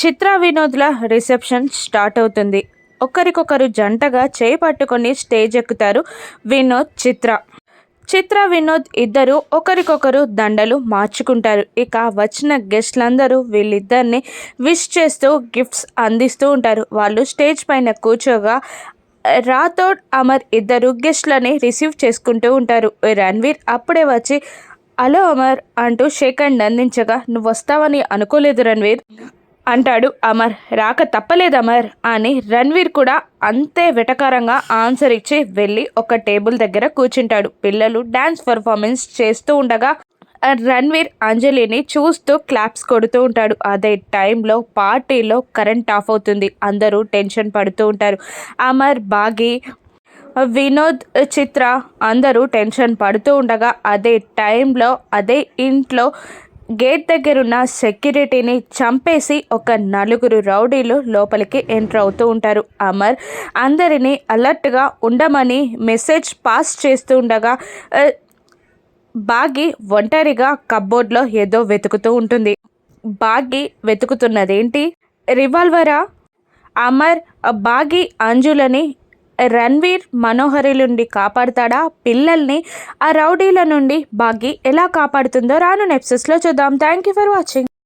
చిత్ర వినోద్ల reception start అవుతుంది. ఒకరికొకరు జంటగా చేయి పట్టుకొని స్టేజ్ ఎక్కుతారు వినోద్ చిత్ర. చిత్ర వినోద్ ఇద్దరు ఒకరికొకరు దండలు మార్చుకుంటారు. ఇక వచ్చిన గెస్ట్లందరూ వీళ్ళిద్దరిని విష్ చేస్తూ గిఫ్ట్స్ అందిస్తూ ఉంటారు. వాళ్ళు స్టేజ్ పైన కూర్చోగా రాథోడ్ అమర్ ఇద్దరు గెస్ట్లని రిసీవ్ చేసుకుంటూ ఉంటారు. రణ్వీర్ అప్పుడే వచ్చి హలో అమర్ అంటూ షేక్ హ్యాండ్ అందించగా నువ్వు వస్తావని అనుకోలేదు రణ్వీర్. అంటాడు అమర్. రాక తప్పలేదు అమర్. అని రణ్వీర్ కూడా అంతే వెటకారంగా ఆన్సర్ ఇచ్చి వెళ్ళి ఒక టేబుల్ దగ్గర కూర్చుంటాడు. పిల్లలు డ్యాన్స్ పర్ఫార్మెన్స్ చేస్తూ ఉండగా రణ్వీర్ అంజలిని చూస్తూ క్లాప్స్ కొడుతూ ఉంటాడు. అదే టైంలో పార్టీలో కరెంట్ ఆఫ్ అవుతుంది. అందరూ టెన్షన్ పడుతూ ఉంటారు. అమర్ బాగి వినోద్ చిత్ర అందరూ టెన్షన్ పడుతూ ఉండగా అదే టైంలో అదే ఇంట్లో గేట్ దగ్గరున్న సెక్యూరిటీని చంపేసి ఒక నలుగురు రౌడీలు లోపలికి ఎంటర్ అవుతూ ఉంటారు. అమర్ అందరినీ అలర్ట్గా ఉండమని మెసేజ్ పాస్ చేస్తూ ఉండగా బాగి ఒంటరిగా కబ్బోర్డ్లో ఏదో వెతుకుతూ ఉంటుంది. బాగి వెతుకుతున్నదేంటి? రివాల్వరా? అమర్ బాగి అంజులని రణ్వీర్ మనోహరి నుండి కాపాడతాడా? పిల్లల్ని ఆ రౌడీల నుండి బాగి ఎలా కాపాడుతుందో రాను నెప్సెస్లో చూద్దాం. Thank you for watching